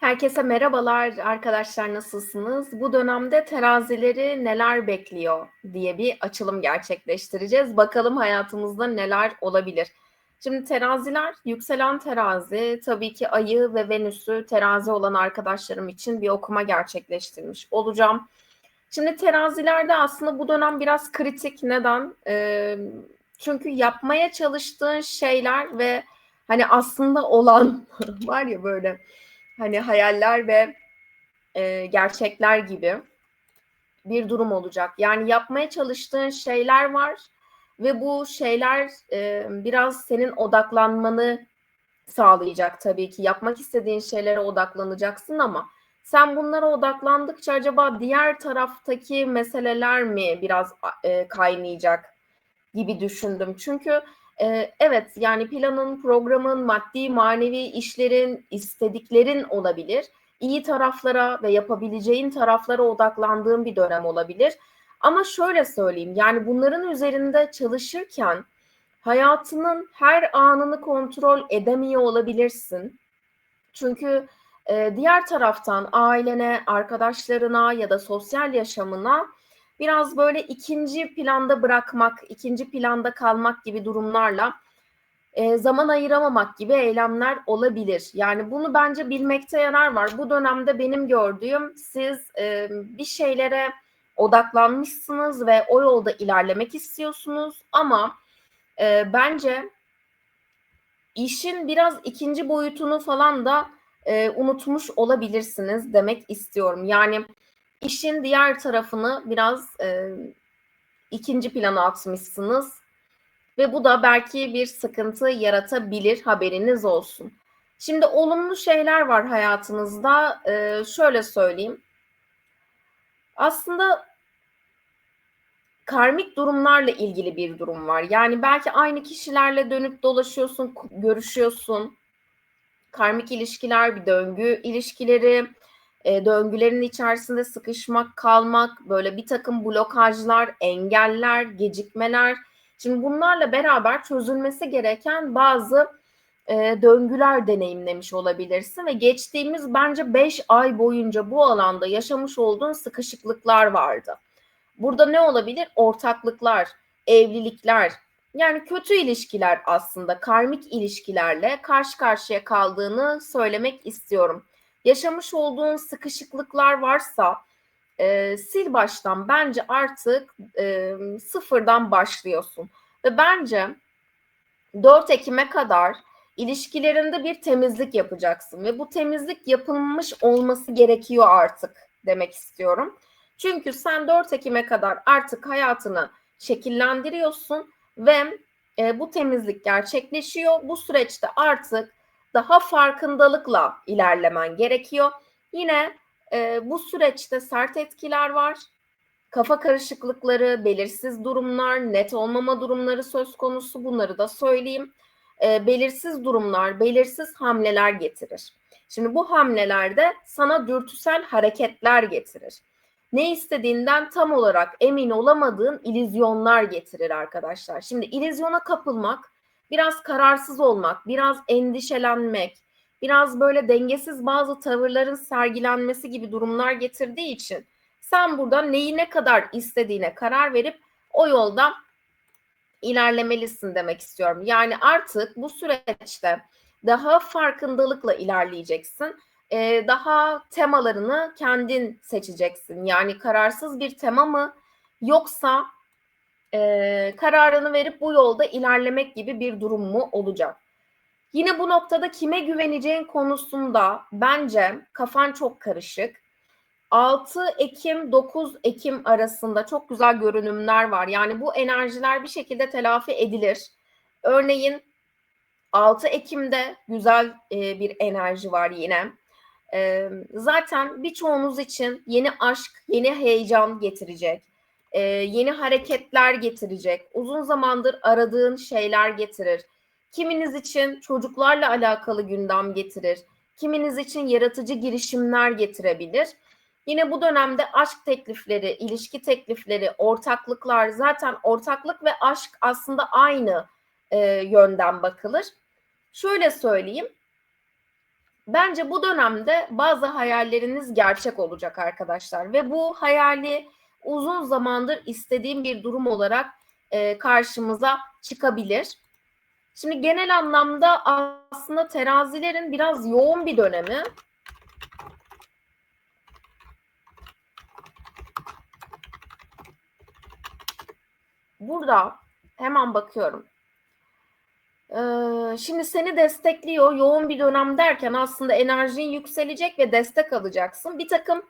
Herkese merhabalar arkadaşlar nasılsınız? Bu dönemde terazileri neler bekliyor diye bir açılım gerçekleştireceğiz. Bakalım hayatımızda neler olabilir. Şimdi teraziler, yükselen terazi, tabii ki ayı ve venüsü terazi olan arkadaşlarım için bir okuma gerçekleştirmiş olacağım. Şimdi terazilerde aslında bu dönem biraz kritik. Neden? Ee, çünkü yapmaya çalıştığın şeyler ve hani aslında olan var ya böyle hani hayaller ve e, gerçekler gibi bir durum olacak. Yani yapmaya çalıştığın şeyler var ve bu şeyler e, biraz senin odaklanmanı sağlayacak tabii ki. Yapmak istediğin şeylere odaklanacaksın ama sen bunlara odaklandıkça acaba diğer taraftaki meseleler mi biraz e, kaynayacak gibi düşündüm. Çünkü e, evet yani planın, programın, maddi, manevi işlerin, istediklerin olabilir. İyi taraflara ve yapabileceğin taraflara odaklandığın bir dönem olabilir. Ama şöyle söyleyeyim yani bunların üzerinde çalışırken hayatının her anını kontrol edemiyor olabilirsin. Çünkü e, diğer taraftan ailene, arkadaşlarına ya da sosyal yaşamına biraz böyle ikinci planda bırakmak, ikinci planda kalmak gibi durumlarla e, zaman ayıramamak gibi eylemler olabilir. Yani bunu bence bilmekte yarar var. Bu dönemde benim gördüğüm siz e, bir şeylere odaklanmışsınız ve o yolda ilerlemek istiyorsunuz ama e, bence işin biraz ikinci boyutunu falan da e, unutmuş olabilirsiniz demek istiyorum. Yani işin diğer tarafını biraz e, ikinci plana atmışsınız ve bu da belki bir sıkıntı yaratabilir haberiniz olsun. Şimdi olumlu şeyler var hayatınızda. E, şöyle söyleyeyim. Aslında karmik durumlarla ilgili bir durum var. Yani belki aynı kişilerle dönüp dolaşıyorsun, görüşüyorsun. Karmik ilişkiler, bir döngü ilişkileri, e, döngülerin içerisinde sıkışmak, kalmak, böyle bir takım blokajlar, engeller, gecikmeler. Şimdi bunlarla beraber çözülmesi gereken bazı e, döngüler deneyimlemiş olabilirsin ve geçtiğimiz bence 5 ay boyunca bu alanda yaşamış olduğun sıkışıklıklar vardı. Burada ne olabilir? Ortaklıklar, evlilikler, yani kötü ilişkiler aslında karmik ilişkilerle karşı karşıya kaldığını söylemek istiyorum yaşamış olduğun sıkışıklıklar varsa e, sil baştan bence artık e, sıfırdan başlıyorsun. Ve bence 4 Ekim'e kadar ilişkilerinde bir temizlik yapacaksın ve bu temizlik yapılmış olması gerekiyor artık demek istiyorum. Çünkü sen 4 Ekim'e kadar artık hayatını şekillendiriyorsun ve e, bu temizlik gerçekleşiyor. Bu süreçte artık daha farkındalıkla ilerlemen gerekiyor. Yine e, bu süreçte sert etkiler var. Kafa karışıklıkları, belirsiz durumlar, net olmama durumları söz konusu bunları da söyleyeyim. E, belirsiz durumlar, belirsiz hamleler getirir. Şimdi bu hamlelerde sana dürtüsel hareketler getirir. Ne istediğinden tam olarak emin olamadığın ilizyonlar getirir arkadaşlar. Şimdi ilizyona kapılmak biraz kararsız olmak, biraz endişelenmek, biraz böyle dengesiz bazı tavırların sergilenmesi gibi durumlar getirdiği için sen burada neyi ne kadar istediğine karar verip o yolda ilerlemelisin demek istiyorum. Yani artık bu süreçte daha farkındalıkla ilerleyeceksin. Ee, daha temalarını kendin seçeceksin. Yani kararsız bir tema mı yoksa e, kararını verip bu yolda ilerlemek gibi bir durum mu olacak? Yine bu noktada kime güveneceğin konusunda bence kafan çok karışık. 6 Ekim 9 Ekim arasında çok güzel görünümler var. Yani bu enerjiler bir şekilde telafi edilir. Örneğin 6 Ekim'de güzel e, bir enerji var yine. E, zaten birçoğunuz için yeni aşk, yeni heyecan getirecek e, yeni hareketler getirecek. Uzun zamandır aradığın şeyler getirir. Kiminiz için çocuklarla alakalı gündem getirir. Kiminiz için yaratıcı girişimler getirebilir. Yine bu dönemde aşk teklifleri, ilişki teklifleri, ortaklıklar zaten ortaklık ve aşk aslında aynı e, yönden bakılır. Şöyle söyleyeyim. bence bu dönemde bazı hayalleriniz gerçek olacak arkadaşlar ve bu hayali uzun zamandır istediğim bir durum olarak e, karşımıza çıkabilir. Şimdi genel anlamda aslında terazilerin biraz yoğun bir dönemi. Burada hemen bakıyorum. Ee, şimdi seni destekliyor yoğun bir dönem derken aslında enerjin yükselecek ve destek alacaksın. Bir takım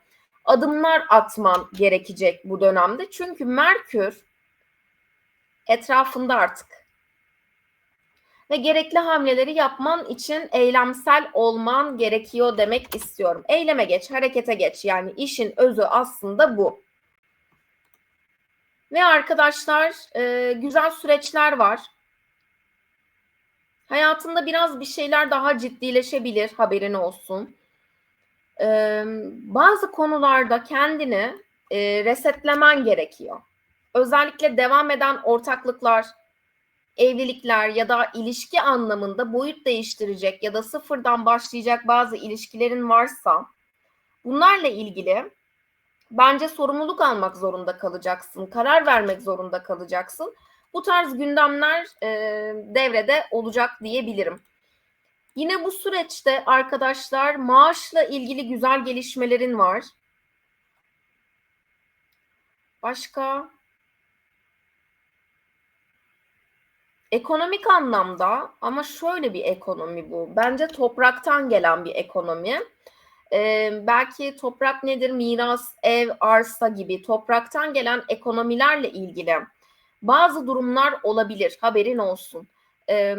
adımlar atman gerekecek bu dönemde. Çünkü Merkür etrafında artık. Ve gerekli hamleleri yapman için eylemsel olman gerekiyor demek istiyorum. Eyleme geç, harekete geç. Yani işin özü aslında bu. Ve arkadaşlar e, güzel süreçler var. Hayatında biraz bir şeyler daha ciddileşebilir haberin olsun. Ee, bazı konularda kendini e, resetlemen gerekiyor. Özellikle devam eden ortaklıklar, evlilikler ya da ilişki anlamında boyut değiştirecek ya da sıfırdan başlayacak bazı ilişkilerin varsa bunlarla ilgili bence sorumluluk almak zorunda kalacaksın, karar vermek zorunda kalacaksın. Bu tarz gündemler e, devrede olacak diyebilirim. Yine bu süreçte arkadaşlar maaşla ilgili güzel gelişmelerin var. Başka? Ekonomik anlamda ama şöyle bir ekonomi bu. Bence topraktan gelen bir ekonomi. Ee, belki toprak nedir? Miras, ev, arsa gibi topraktan gelen ekonomilerle ilgili bazı durumlar olabilir. Haberin olsun. Ee,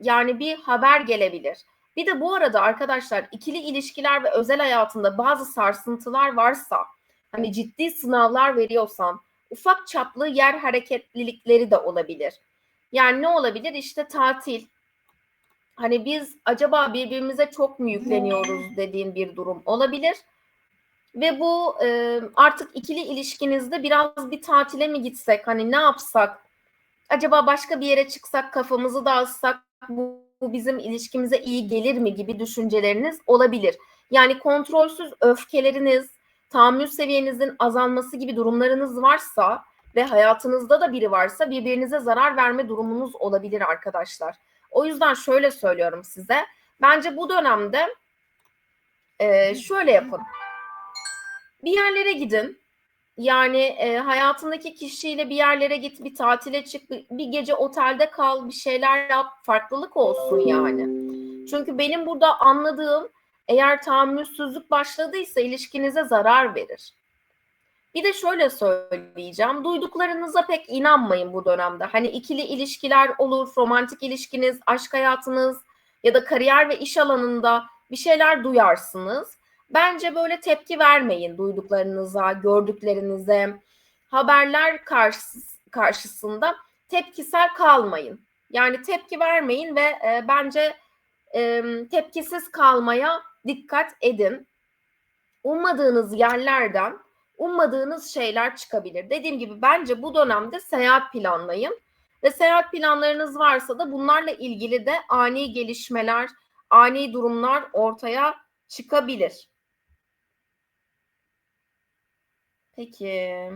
yani bir haber gelebilir. Bir de bu arada arkadaşlar ikili ilişkiler ve özel hayatında bazı sarsıntılar varsa, hani ciddi sınavlar veriyorsan, ufak çaplı yer hareketlilikleri de olabilir. Yani ne olabilir? İşte tatil. Hani biz acaba birbirimize çok mu yükleniyoruz dediğin bir durum olabilir. Ve bu e, artık ikili ilişkinizde biraz bir tatile mi gitsek? Hani ne yapsak? Acaba başka bir yere çıksak, kafamızı dağıtsak bu, bu bizim ilişkimize iyi gelir mi gibi düşünceleriniz olabilir. Yani kontrolsüz öfkeleriniz, tahammül seviyenizin azalması gibi durumlarınız varsa ve hayatınızda da biri varsa birbirinize zarar verme durumunuz olabilir arkadaşlar. O yüzden şöyle söylüyorum size. Bence bu dönemde e, şöyle yapın. Bir yerlere gidin. Yani e, hayatındaki kişiyle bir yerlere git, bir tatile çık, bir, gece otelde kal, bir şeyler yap, farklılık olsun yani. Çünkü benim burada anladığım eğer tahammülsüzlük başladıysa ilişkinize zarar verir. Bir de şöyle söyleyeceğim. Duyduklarınıza pek inanmayın bu dönemde. Hani ikili ilişkiler olur, romantik ilişkiniz, aşk hayatınız ya da kariyer ve iş alanında bir şeyler duyarsınız. Bence böyle tepki vermeyin duyduklarınıza, gördüklerinize. Haberler karşısında tepkisel kalmayın. Yani tepki vermeyin ve e, bence e, tepkisiz kalmaya dikkat edin. Ummadığınız yerlerden ummadığınız şeyler çıkabilir. Dediğim gibi bence bu dönemde seyahat planlayın ve seyahat planlarınız varsa da bunlarla ilgili de ani gelişmeler, ani durumlar ortaya çıkabilir. Peki.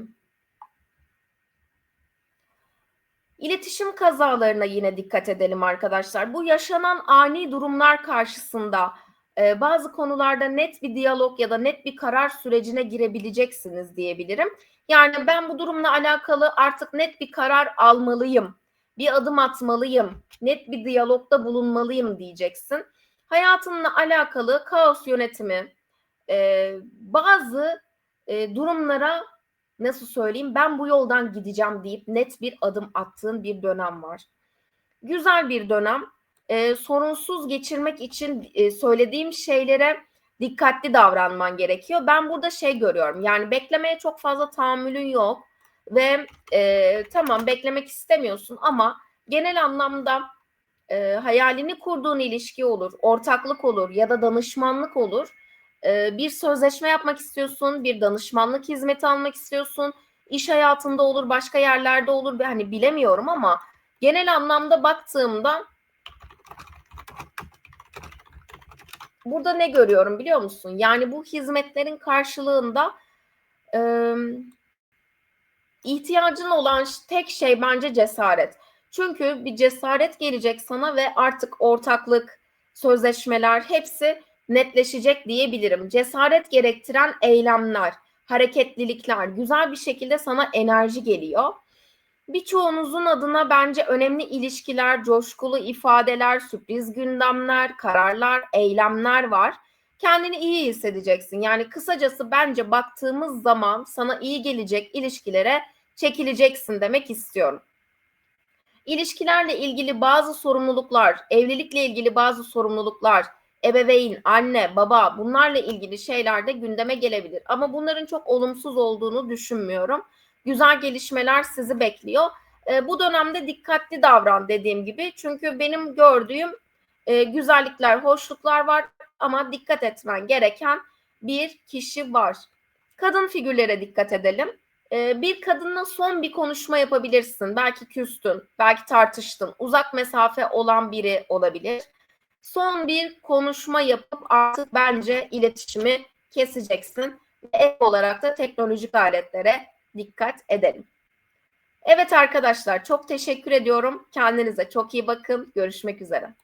İletişim kazalarına yine dikkat edelim arkadaşlar. Bu yaşanan ani durumlar karşısında e, bazı konularda net bir diyalog ya da net bir karar sürecine girebileceksiniz diyebilirim. Yani ben bu durumla alakalı artık net bir karar almalıyım, bir adım atmalıyım, net bir diyalogda bulunmalıyım diyeceksin. Hayatınla alakalı kaos yönetimi, e, bazı e, durumlara nasıl söyleyeyim ben bu yoldan gideceğim deyip net bir adım attığın bir dönem var. Güzel bir dönem. E, sorunsuz geçirmek için e, söylediğim şeylere dikkatli davranman gerekiyor. Ben burada şey görüyorum yani beklemeye çok fazla tahammülün yok ve e, tamam beklemek istemiyorsun ama genel anlamda e, hayalini kurduğun ilişki olur, ortaklık olur ya da danışmanlık olur ee, bir sözleşme yapmak istiyorsun, bir danışmanlık hizmeti almak istiyorsun, iş hayatında olur, başka yerlerde olur, hani bilemiyorum ama genel anlamda baktığımda burada ne görüyorum biliyor musun? Yani bu hizmetlerin karşılığında e, ihtiyacın olan tek şey bence cesaret. Çünkü bir cesaret gelecek sana ve artık ortaklık, sözleşmeler hepsi netleşecek diyebilirim. Cesaret gerektiren eylemler, hareketlilikler, güzel bir şekilde sana enerji geliyor. Birçoğunuzun adına bence önemli ilişkiler, coşkulu ifadeler, sürpriz gündemler, kararlar, eylemler var. Kendini iyi hissedeceksin. Yani kısacası bence baktığımız zaman sana iyi gelecek ilişkilere çekileceksin demek istiyorum. İlişkilerle ilgili bazı sorumluluklar, evlilikle ilgili bazı sorumluluklar, ebeveyn, anne, baba bunlarla ilgili şeyler de gündeme gelebilir. Ama bunların çok olumsuz olduğunu düşünmüyorum. Güzel gelişmeler sizi bekliyor. E, bu dönemde dikkatli davran dediğim gibi. Çünkü benim gördüğüm e, güzellikler, hoşluklar var ama dikkat etmen gereken bir kişi var. Kadın figürlere dikkat edelim. E, bir kadınla son bir konuşma yapabilirsin. Belki küstün, belki tartıştın. Uzak mesafe olan biri olabilir son bir konuşma yapıp artık bence iletişimi keseceksin. Ev olarak da teknolojik aletlere dikkat edelim. Evet arkadaşlar çok teşekkür ediyorum. Kendinize çok iyi bakın. Görüşmek üzere.